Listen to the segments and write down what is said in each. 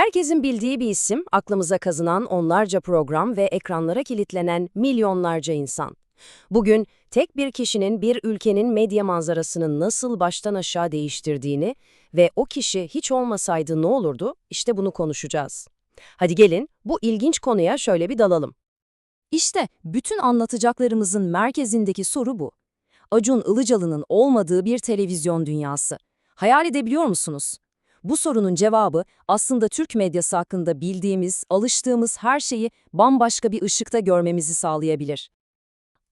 Herkesin bildiği bir isim, aklımıza kazınan onlarca program ve ekranlara kilitlenen milyonlarca insan. Bugün tek bir kişinin bir ülkenin medya manzarasını nasıl baştan aşağı değiştirdiğini ve o kişi hiç olmasaydı ne olurdu, işte bunu konuşacağız. Hadi gelin bu ilginç konuya şöyle bir dalalım. İşte bütün anlatacaklarımızın merkezindeki soru bu. Acun Ilıcalı'nın olmadığı bir televizyon dünyası. Hayal edebiliyor musunuz? Bu sorunun cevabı aslında Türk medyası hakkında bildiğimiz, alıştığımız her şeyi bambaşka bir ışıkta görmemizi sağlayabilir.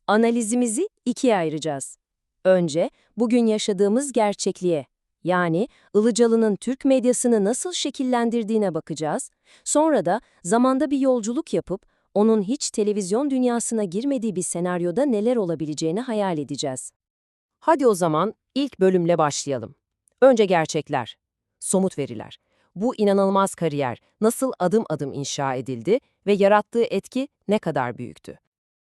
Analizimizi ikiye ayıracağız. Önce bugün yaşadığımız gerçekliğe, yani Ilıcalı'nın Türk medyasını nasıl şekillendirdiğine bakacağız. Sonra da zamanda bir yolculuk yapıp onun hiç televizyon dünyasına girmediği bir senaryoda neler olabileceğini hayal edeceğiz. Hadi o zaman ilk bölümle başlayalım. Önce gerçekler, somut veriler. Bu inanılmaz kariyer nasıl adım adım inşa edildi ve yarattığı etki ne kadar büyüktü?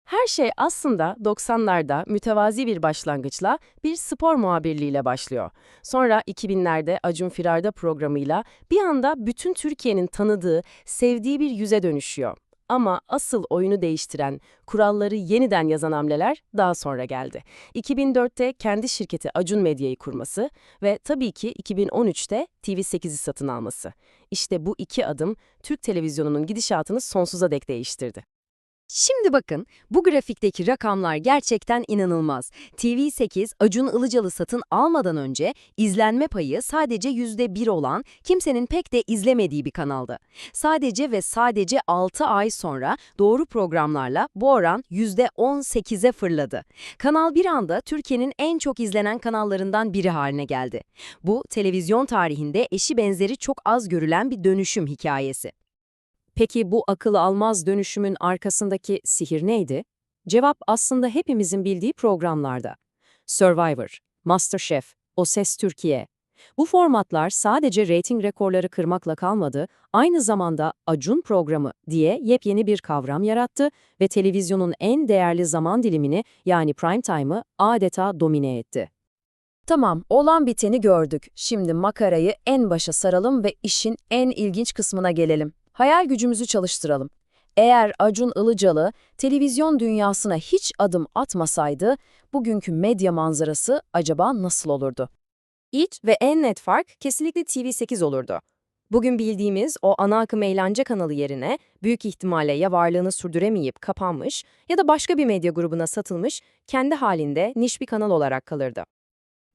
Her şey aslında 90'larda mütevazi bir başlangıçla bir spor muhabirliğiyle başlıyor. Sonra 2000'lerde Acun Firarda programıyla bir anda bütün Türkiye'nin tanıdığı, sevdiği bir yüze dönüşüyor. Ama asıl oyunu değiştiren, kuralları yeniden yazan hamleler daha sonra geldi. 2004'te kendi şirketi Acun Medya'yı kurması ve tabii ki 2013'te TV8'i satın alması. İşte bu iki adım Türk televizyonunun gidişatını sonsuza dek değiştirdi. Şimdi bakın, bu grafikteki rakamlar gerçekten inanılmaz. TV8, Acun Ilıcalı satın almadan önce izlenme payı sadece %1 olan, kimsenin pek de izlemediği bir kanaldı. Sadece ve sadece 6 ay sonra doğru programlarla bu oran %18'e fırladı. Kanal bir anda Türkiye'nin en çok izlenen kanallarından biri haline geldi. Bu, televizyon tarihinde eşi benzeri çok az görülen bir dönüşüm hikayesi. Peki bu akıl almaz dönüşümün arkasındaki sihir neydi? Cevap aslında hepimizin bildiği programlarda. Survivor, MasterChef, O Ses Türkiye. Bu formatlar sadece reyting rekorları kırmakla kalmadı, aynı zamanda Acun programı diye yepyeni bir kavram yarattı ve televizyonun en değerli zaman dilimini yani prime time'ı adeta domine etti. Tamam, olan biteni gördük. Şimdi makarayı en başa saralım ve işin en ilginç kısmına gelelim. Hayal gücümüzü çalıştıralım. Eğer Acun Ilıcalı televizyon dünyasına hiç adım atmasaydı, bugünkü medya manzarası acaba nasıl olurdu? İlk ve en net fark kesinlikle TV8 olurdu. Bugün bildiğimiz o ana akım eğlence kanalı yerine büyük ihtimalle ya varlığını sürdüremeyip kapanmış ya da başka bir medya grubuna satılmış, kendi halinde niş bir kanal olarak kalırdı.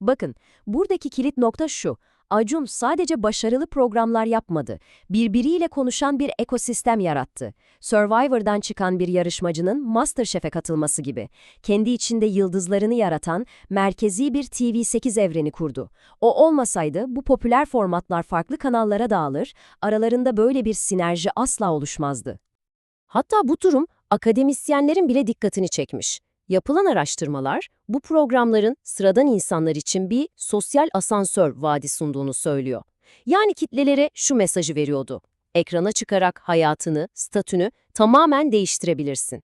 Bakın, buradaki kilit nokta şu. Acun sadece başarılı programlar yapmadı, birbiriyle konuşan bir ekosistem yarattı. Survivor'dan çıkan bir yarışmacının MasterChef'e katılması gibi. Kendi içinde yıldızlarını yaratan merkezi bir TV8 evreni kurdu. O olmasaydı bu popüler formatlar farklı kanallara dağılır, aralarında böyle bir sinerji asla oluşmazdı. Hatta bu durum akademisyenlerin bile dikkatini çekmiş. Yapılan araştırmalar, bu programların sıradan insanlar için bir sosyal asansör vaadi sunduğunu söylüyor. Yani kitlelere şu mesajı veriyordu. Ekrana çıkarak hayatını, statünü tamamen değiştirebilirsin.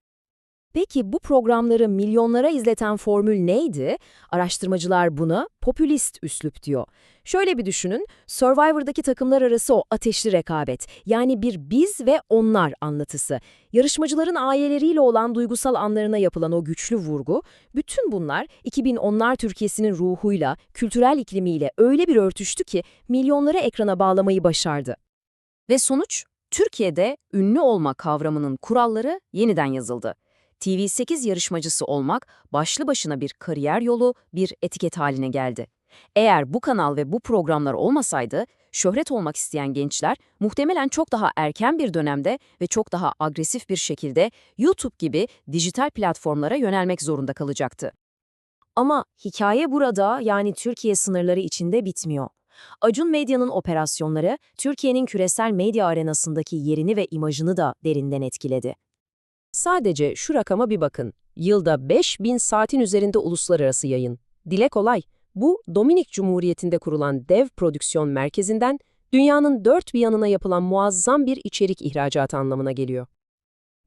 Peki bu programları milyonlara izleten formül neydi? Araştırmacılar buna popülist üslup diyor. Şöyle bir düşünün, Survivor'daki takımlar arası o ateşli rekabet, yani bir biz ve onlar anlatısı. Yarışmacıların aileleriyle olan duygusal anlarına yapılan o güçlü vurgu, bütün bunlar 2010'lar Türkiye'sinin ruhuyla, kültürel iklimiyle öyle bir örtüştü ki milyonları ekrana bağlamayı başardı. Ve sonuç, Türkiye'de ünlü olma kavramının kuralları yeniden yazıldı. TV8 yarışmacısı olmak başlı başına bir kariyer yolu, bir etiket haline geldi. Eğer bu kanal ve bu programlar olmasaydı, şöhret olmak isteyen gençler muhtemelen çok daha erken bir dönemde ve çok daha agresif bir şekilde YouTube gibi dijital platformlara yönelmek zorunda kalacaktı. Ama hikaye burada yani Türkiye sınırları içinde bitmiyor. Acun Medya'nın operasyonları Türkiye'nin küresel medya arenasındaki yerini ve imajını da derinden etkiledi. Sadece şu rakama bir bakın. Yılda 5000 saatin üzerinde uluslararası yayın. Dile kolay. Bu, Dominik Cumhuriyeti'nde kurulan dev prodüksiyon merkezinden dünyanın dört bir yanına yapılan muazzam bir içerik ihracatı anlamına geliyor.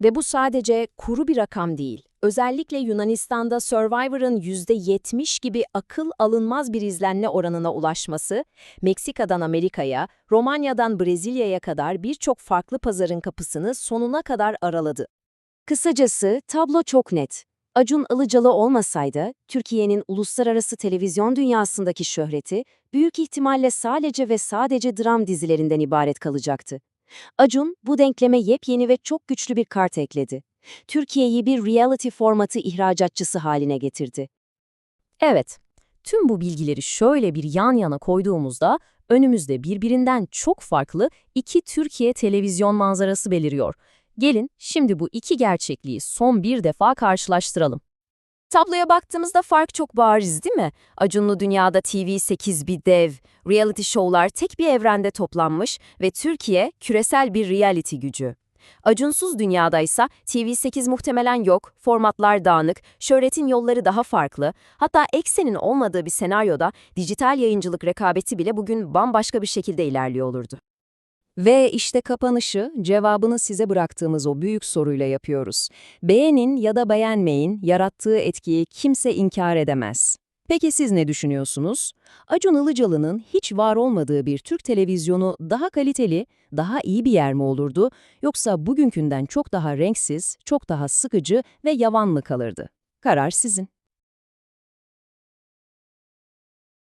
Ve bu sadece kuru bir rakam değil. Özellikle Yunanistan'da Survivor'ın %70 gibi akıl alınmaz bir izlenme oranına ulaşması, Meksika'dan Amerika'ya, Romanya'dan Brezilya'ya kadar birçok farklı pazarın kapısını sonuna kadar araladı. Kısacası tablo çok net. Acun Ilıcalı olmasaydı, Türkiye'nin uluslararası televizyon dünyasındaki şöhreti büyük ihtimalle sadece ve sadece dram dizilerinden ibaret kalacaktı. Acun, bu denkleme yepyeni ve çok güçlü bir kart ekledi. Türkiye'yi bir reality formatı ihracatçısı haline getirdi. Evet, tüm bu bilgileri şöyle bir yan yana koyduğumuzda önümüzde birbirinden çok farklı iki Türkiye televizyon manzarası beliriyor. Gelin şimdi bu iki gerçekliği son bir defa karşılaştıralım. Tabloya baktığımızda fark çok bariz değil mi? Acunlu dünyada TV8 bir dev, reality show'lar tek bir evrende toplanmış ve Türkiye küresel bir reality gücü. Acunsuz dünyadaysa TV8 muhtemelen yok, formatlar dağınık, şöhretin yolları daha farklı. Hatta eksenin olmadığı bir senaryoda dijital yayıncılık rekabeti bile bugün bambaşka bir şekilde ilerliyor olurdu. Ve işte kapanışı, cevabını size bıraktığımız o büyük soruyla yapıyoruz. Beğenin ya da beğenmeyin, yarattığı etkiyi kimse inkar edemez. Peki siz ne düşünüyorsunuz? Acun Ilıcalı'nın hiç var olmadığı bir Türk televizyonu daha kaliteli, daha iyi bir yer mi olurdu, yoksa bugünkünden çok daha renksiz, çok daha sıkıcı ve yavan mı kalırdı? Karar sizin.